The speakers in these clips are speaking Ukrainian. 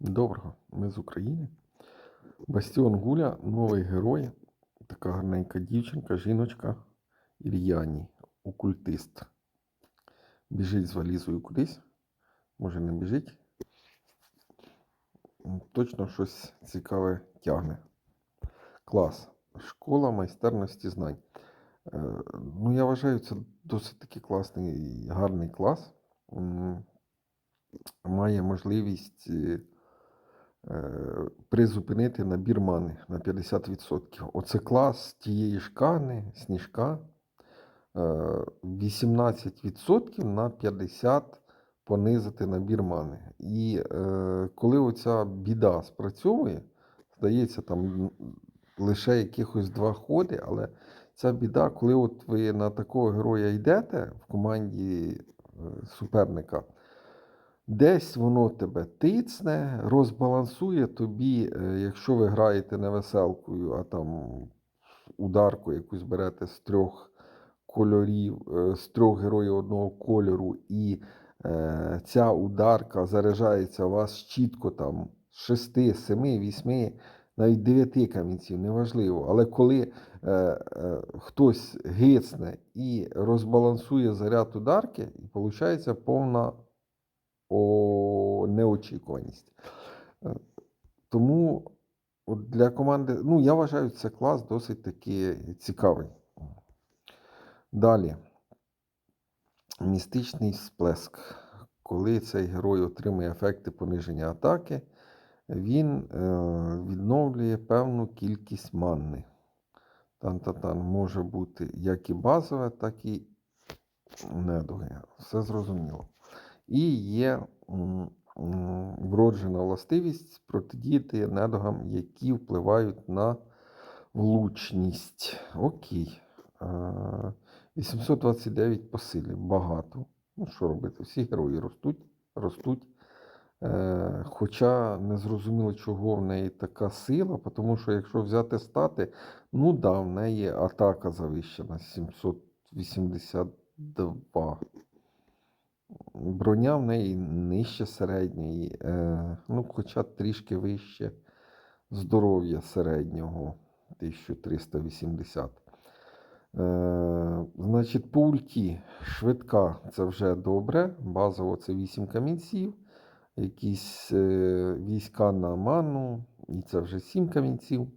Доброго, ми з України. Бастіон Гуля, новий герой, така гарненька дівчинка, жіночка Ір'яні, окультист. Біжить з валізою кудись. Може не біжить. Точно щось цікаве тягне. Клас. Школа майстерності знань. Е, Ну, я вважаю, це досить таки класний гарний клас. Має можливість. Е, е, призупинити набір мани на 50%. Оце клас тієї шкани, сніжка. е, 18% на 50% понизити набір мани. І е, коли оця біда спрацьовує, здається, там лише якихось два ходи, але ця біда, коли от ви на такого героя йдете в команді е, суперника, Десь воно тебе тицне, розбалансує тобі, е, якщо ви граєте не веселкою, а там ударку якусь берете з трьох кольорів, е, з трьох героїв одного кольору, і е, ця ударка заряджається у вас чітко там з 6, 7, 8, навіть 9 камінців, неважливо. Але коли хтось гицне і розбалансує заряд ударки, і виходить повна о неочікуваність. Е, Тому для команди, ну, я вважаю, це клас досить таки цікавий. Далі. Містичний сплеск. Коли цей герой отримує ефекти пониження атаки, він е, відновлює певну кількість манни. Тан-та-тан може бути як і базове, так і недуге. Все зрозуміло. І є вроджена властивість протидіяти недугам, які впливають на влучність. Окей. Е, 829 по силі. Багато. Ну, що робити? Всі герої ростуть, ростуть. Е, Хоча не зрозуміло, чого в неї така сила, тому що якщо взяти стати, ну да, в неї атака завищена 782. Броня в неї нижче середньої, е, ну, хоча трішки вище здоров'я середнього 1380. Е, значить, по ульті швидка це вже добре. Базово це 8 камінців, якісь е, війська на ману, і це вже 7 камінців.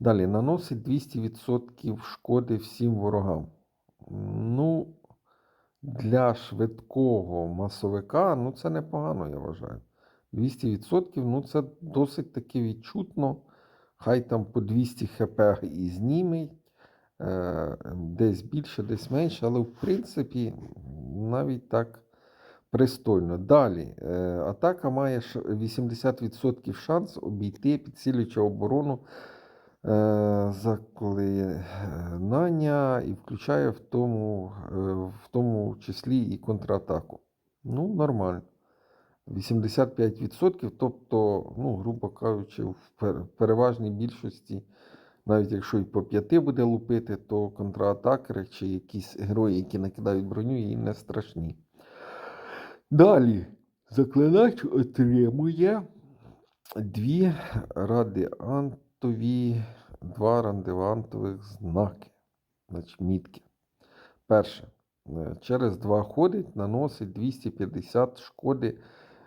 Далі наносить 200% шкоди всім ворогам. Ну, для швидкого масовика, ну це непогано, я вважаю. 200%, ну це досить таки відчутно. Хай там по 200 хп і знімить, е, десь більше, десь менше, але в принципі навіть так пристойно. Далі, е, атака має 80% шанс обійти, підсилюючи оборону заклинання і включає в тому, е, в тому числі і контратаку. Ну, нормально. 85%, тобто, ну, грубо кажучи, в переважній більшості, навіть якщо і по 5 буде лупити, то контратакери чи якісь герої, які накидають броню, їй не страшні. Далі заклинач отримує дві радіантові, два радіантових знаки, значить мітки. Перше. е, Через два ходить, наносить 250 шкоди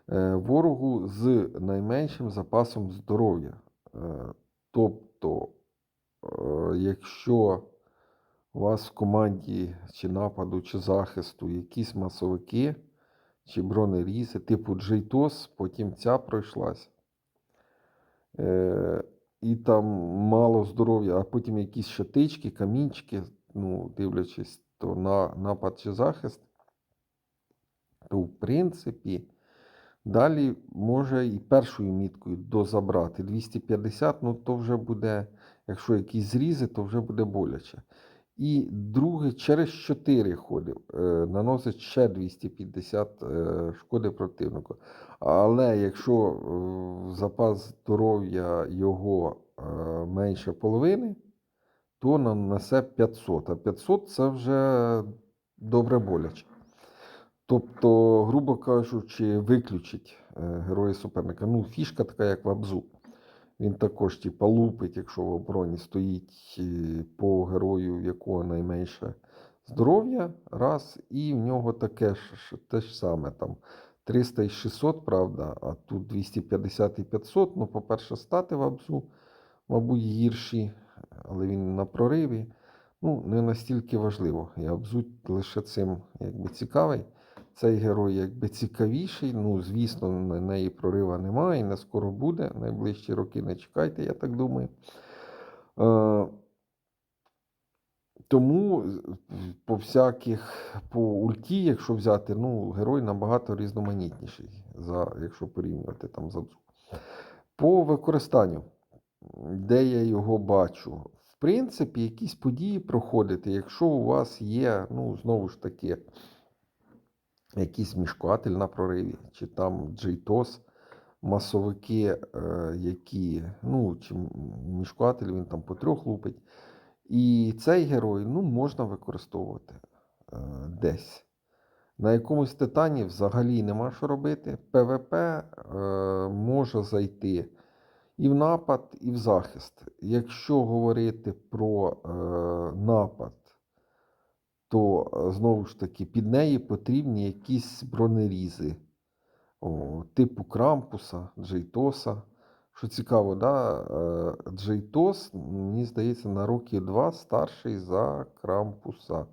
е, ворогу з найменшим запасом здоров'я. Е, Тобто, якщо у вас в команді чи нападу, чи захисту якісь масовики, чи бронерізи, типу Джейтос, потім ця пройшлась. І там мало здоров'я, а потім якісь шатички, камінчики, ну, дивлячись, то на напад чи захист, то в принципі далі може і першою міткою дозабрати 250, ну то вже буде, якщо якісь зрізи, то вже буде боляче. І друге, через 4 ходи е, наносить ще 250 е, шкоди противнику. Але якщо е, запас здоров'я його менше половини, то нанесе 500. А 500 це вже добре боляче. Тобто, грубо кажучи, виключить героя суперника. Ну, фішка така, як в Абзу. Він також, типа, лупить, якщо в обороні стоїть е, по герою, в якого найменше здоров'я, раз, і в нього таке ж те ж саме. Там 300 і 600, правда, а тут 250 і 500. Ну, по-перше, стати в Абзу, мабуть, гірші, але він на прориві. Ну, не настільки важливо. І Абзу лише цим якби цікавий. Цей герой якби цікавіший. Ну, звісно, на неї прорива немає, і не скоро буде. Найближчі роки не чекайте, я так думаю. Е, тому по всяких, по ульті, якщо взяти, ну, герой набагато різноманітніший, за, якщо порівнювати там з По використанню, де я його бачу, в принципі, якісь події проходити, якщо у вас є, ну, знову ж таки, якийсь мішкатель на прориві, чи там джейтос, масовики, е, які, ну, чи мішкатель, він там по трьох лупить. І цей герой, ну, можна використовувати е, десь. На якомусь титані взагалі нема що робити. ПВП е, може зайти і в напад, і в захист. Якщо говорити про е, напад, то е, знову ж таки під неї потрібні якісь бронерізи, о, типу Крампуса, Джейтоса. Що цікаво, да? е, Джейтос, мені здається, на роки два старший за Крампуса.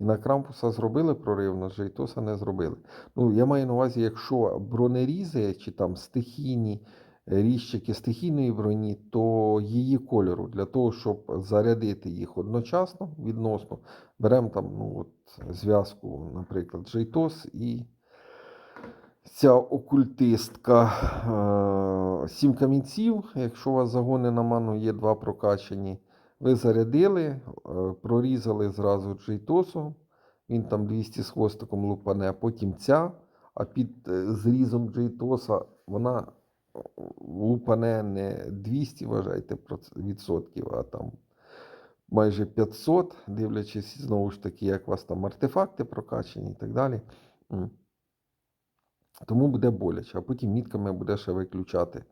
І на Крампуса зробили прорив, на Джейтоса не зробили. Ну, я маю на увазі, якщо бронерізи чи там стихійні різчики стихійної броні, то її кольору. Для того, щоб зарядити їх одночасно відносно, беремо там ну, от, зв'язку, наприклад, Джейтос і ця окультистка. Е, Сім камінців, якщо у вас загони на ману є два прокачані, ви зарядили, е, прорізали зразу джейтосом, він там 200 з хвостиком лупане, потім ця, а під е, зрізом джейтоса вона лупане не 200, вважайте, відсотків, а там майже 500, дивлячись знову ж таки, як у вас там артефакти прокачані і так далі. Тому буде боляче, а потім мітками буде ще виключати.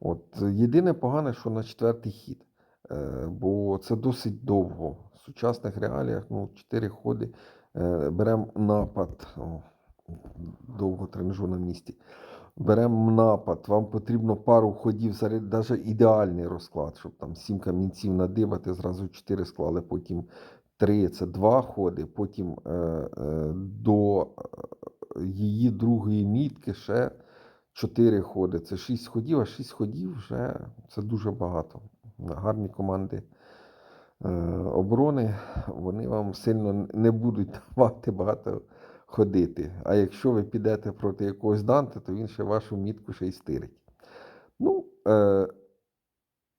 От. Єдине погане, що на четвертий хід, е, бо це досить довго. В сучасних реаліях ну, 4 ходи е, беремо напад. Довго тренжу на місці. Беремо напад, вам потрібно пару ходів, навіть ідеальний розклад, щоб там 7 камінців надибати, зразу 4 склали, потім 3 це 2 ходи, потім е, е, до е, її другої мітки ще 4 ходи. Це 6 ходів, а 6 ходів вже це дуже багато. Гарні команди е, оборони, вони вам сильно не будуть давати багато ходити. А якщо ви підете проти якогось Данте, то він ще вашу мітку ще й стирить. Ну, е,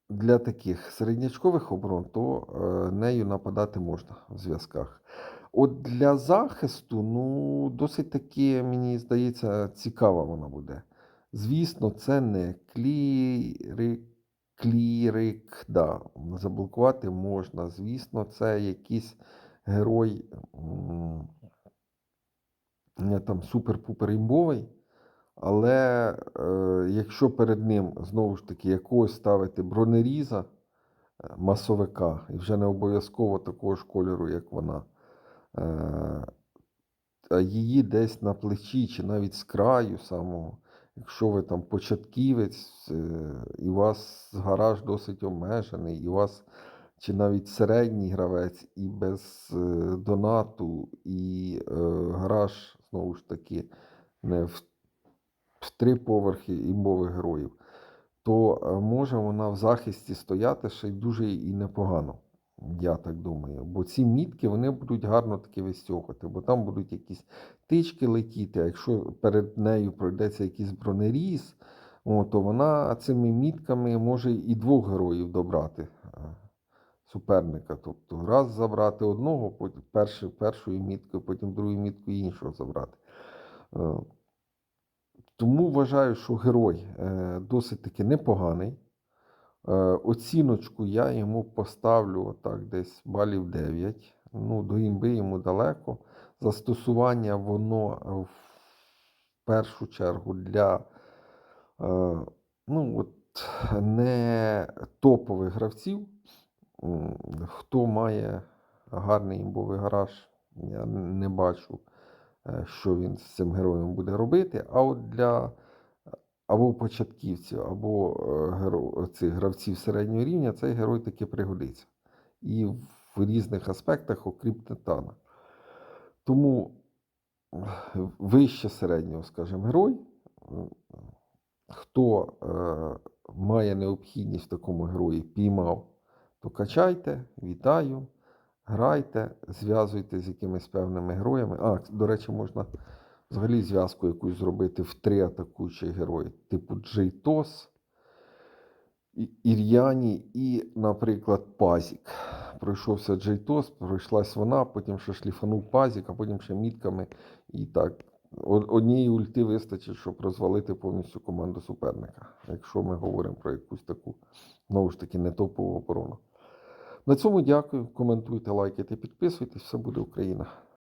для таких середнячкових оборон, то е, нею нападати можна в зв'язках. От для захисту, ну, досить таки, мені здається, цікава вона буде. Звісно, це не клірик, клірик, да, заблокувати можна. Звісно, це якийсь герой. Там супер-пупер імбовий, але е, якщо перед ним знову ж таки якогось ставити бронеріза, е, масовика, і вже не обов'язково такого ж кольору, як вона, е, її десь на плечі чи навіть з краю самого, якщо ви там початківець, е, і у вас гараж досить обмежений, і у вас чи навіть середній гравець, і без е, донату, і е, гараж, знову ж таки, не в, три поверхи імбових героїв, то е, може вона в захисті стояти ще й дуже і непогано. Я так думаю. Бо ці мітки вони будуть гарно таки вистьохати, бо там будуть якісь тички летіти, а якщо перед нею пройдеться якийсь бронеріз, то вона цими мітками може і двох героїв добрати е, суперника. Тобто раз забрати одного, потім першою міткою, потім другою міткою іншого забрати. Е, Тому вважаю, що герой е, досить таки непоганий. Е, Оціночку я йому поставлю отак десь балів 9. Ну, до імби йому далеко. застосування воно в першу чергу для ну, от, не топових гравців. Хто має гарний імбовий гараж, я не бачу, е, що він з цим героєм буде робити. А от для або початківців, або е, геро- цих гравців середнього рівня цей герой таки пригодиться. І в різних аспектах, окрім титана. Тому е, вище середнього, скажімо, герой, хто е, має необхідність в такому герої, піймав, то качайте, вітаю, грайте, зв'язуйте з якимись певними героями. А, до речі, можна взагалі зв'язку якусь зробити в три атакуючі герої, типу Джейтос, Ір'яні і, наприклад, Пазік. Пройшовся Джейтос, пройшлась вона, потім ще шліфанув Пазік, а потім ще мітками. І так, однієї ульти вистачить, щоб розвалити повністю команду суперника, якщо ми говоримо про якусь таку, знову ж таки, не топову оборону. На цьому дякую. Коментуйте, лайкайте, підписуйтесь. Все буде Україна.